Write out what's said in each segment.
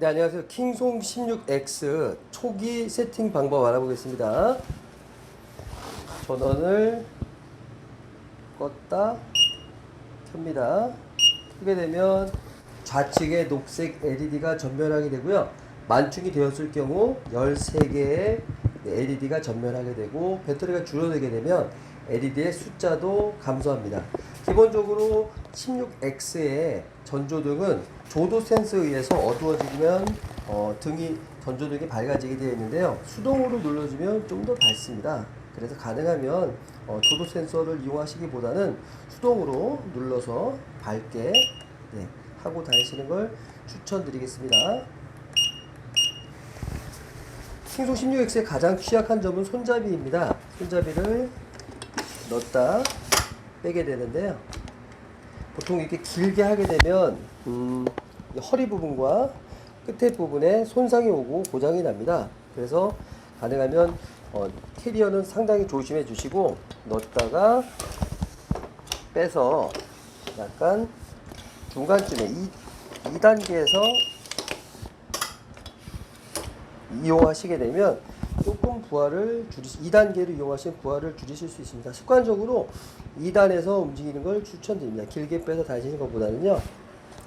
네, 안녕하세요. 킹송 16X 초기 세팅 방법 알아보겠습니다. 전원을 껐다 켭니다. 켜게 되면 좌측에 녹색 LED가 전멸하게 되고요. 만충이 되었을 경우 13개의 LED가 전멸하게 되고 배터리가 줄어들게 되면 LED의 숫자도 감소합니다. 기본적으로 16X의 전조등은 조도 센서에 의해서 어두워지면 어, 등이 전조등이 밝아지게 되어 있는데요. 수동으로 눌러주면 좀 더 밝습니다. 그래서 가능하면 어, 조도 센서를 이용하시기보다는 수동으로 눌러서 밝게 네, 하고 다니시는 걸 추천드리겠습니다. 킹송 16X의 가장 취약한 점은 손잡이입니다. 손잡이를 넣었다 빼게 되는데요. 보통 이렇게 길게 하게 되면 음, 이 허리 부분과 끝에 부분에 손상이 오고 고장이 납니다. 그래서 가능하면 어, 캐리어는 상당히 조심해 주시고 넣었다가 빼서 약간 중간쯤에 2, 2단계에서 이용하시게 되면 조금 부하를 줄이시 2단계로 이용하시면 부하를 줄이실 수 있습니다. 습관적으로 2단에서 움직이는 걸 추천드립니다. 길게 빼서 다니시는 것보다는요.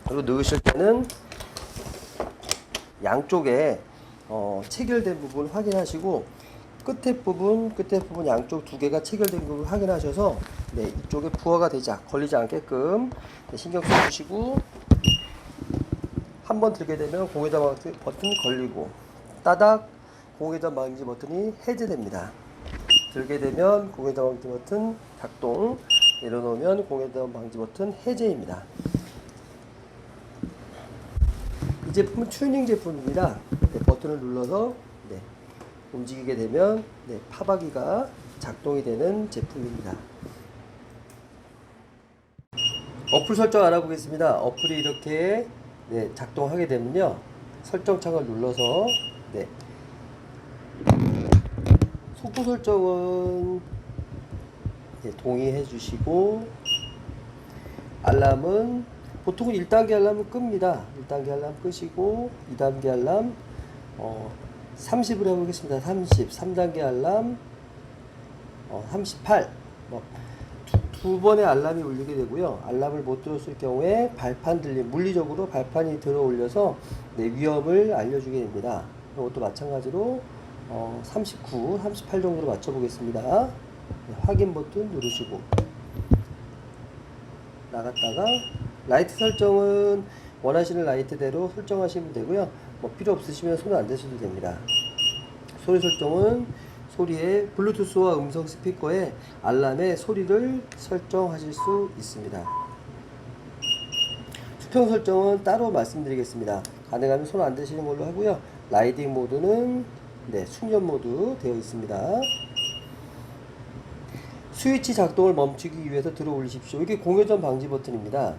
그리고 넣으실 때는 양쪽에 어, 체결된 부분 확인하시고 끝에 부분, 끝에 부분 양쪽 두 개가 체결된 부분 확인하셔서 네, 이쪽에 부하가 되지 않- 걸리지 않게끔 네, 신경 써주시고 한 번 들게 되면 방지 버튼 걸리고 따닥 공회전 방지 버튼이 해제됩니다. 들게 되면 공회전 방지 버튼 작동 내려놓으면 공회전 방지 버튼 해제입니다. 이 제품은 튜닝 제품입니다. 네, 버튼을 눌러서 네, 움직이게 되면 네, 파바기가 작동이 되는 제품입니다. 어플 설정 알아보겠습니다. 어플이 이렇게 네, 작동하게 되면요. 설정창을 눌러서 네. 속도 설정은 네, 동의해 주시고 알람은 보통은 1단계 알람은 끕니다. 1단계 알람 끄시고 2단계 알람 어, 30으로 해보겠습니다. 30 3단계 알람 어, 38 뭐, 두, 두 번의 알람이 울리게 되고요. 알람을 못 들었을 경우에 발판 들림, 물리적으로 발판이 들어 올려서 네, 위험을 알려주게 됩니다. 이것도 마찬가지로 어, 39, 38 정도로 맞춰보겠습니다. 네, 확인 버튼 누르시고 나갔다가 라이트 설정은 원하시는 라이트대로 설정하시면 되고요. 뭐 필요 없으시면 손안 대셔도 됩니다. 소리 설정은 소리의 블루투스와 음성 스피커에 알람의 소리를 설정하실 수 있습니다. 수평 설정은 따로 말씀드리겠습니다. 가능하면 손 안 대시는 걸로 하고요. 라이딩 모드는 네, 숙련 모드 되어 있습니다. 스위치 작동을 멈추기 위해서 들어 올리십시오. 이게 공회전 방지 버튼입니다.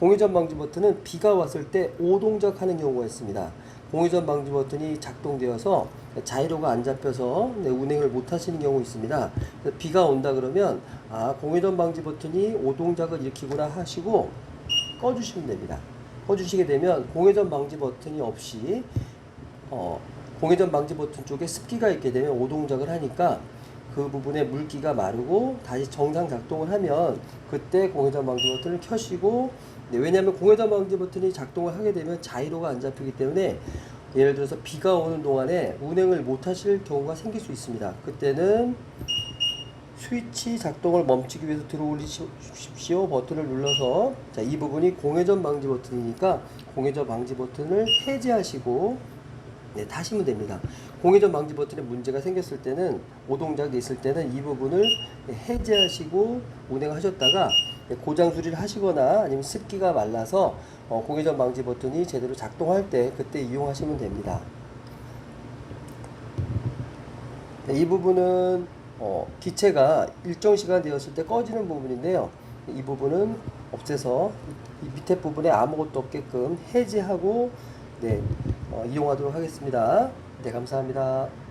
공회전 방지 버튼은 비가 왔을 때 오동작하는 경우가 있습니다. 공회전 방지 버튼이 작동되어서 자이로가 안 잡혀서 네, 운행을 못 하시는 경우 있습니다. 비가 온다 그러면 아 공회전 방지 버튼이 오동작을 일으키구나 하시고 꺼주시면 됩니다. 꺼주시게 되면 공회전 방지 버튼이 없이 어, 공회전 방지 버튼 쪽에 습기가 있게 되면 오동작을 하니까 그 부분에 물기가 마르고 다시 정상 작동을 하면 그때 공회전 방지 버튼을 켜시고 네, 왜냐하면 공회전 방지 버튼이 작동을 하게 되면 자이로가 안 잡히기 때문에 예를 들어서 비가 오는 동안에 운행을 못 하실 경우가 생길 수 있습니다. 그때는 스위치 작동을 멈추기 위해서 들어 올리십시오 버튼을 눌러서 자, 이 부분이 공회전 방지 버튼이니까 공회전 방지 버튼을 해제하시고 네, 타시면 됩니다. 공회전 방지 버튼에 문제가 생겼을 때는 오동작이 있을 때는 이 부분을 해제하시고 운행하셨다가 고장 수리를 하시거나 아니면 습기가 말라서 어, 공회전 방지 버튼이 제대로 작동할 때 그때 이용하시면 됩니다. 네, 이 부분은 어, 기체가 일정 시간 되었을 때 꺼지는 부분인데요. 이 부분은 없애서 이 밑에 부분에 아무것도 없게끔 해제하고 네, 어, 이용하도록 하겠습니다. 네, 감사합니다.